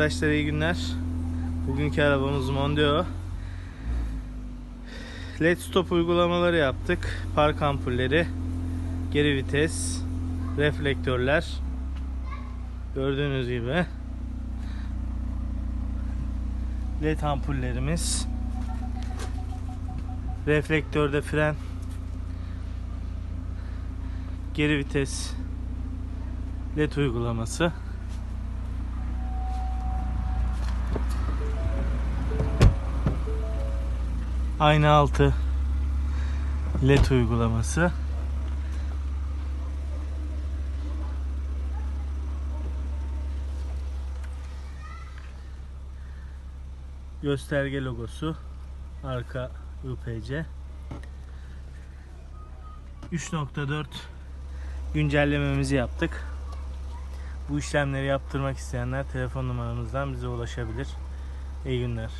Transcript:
Arkadaşlar iyi günler. Bugünkü arabamız Mondeo. LED stop uygulamaları yaptık. Park ampulleri, geri vites, reflektörler. Gördüğünüz gibi. LED ampullerimiz. Reflektörde fren. Geri vites LED uygulaması. Ayna altı LED uygulaması. Gösterge logosu. Arka UPC. 3.4 güncellememizi yaptık. Bu işlemleri yaptırmak isteyenler telefon numaramızdan bize ulaşabilir. İyi günler.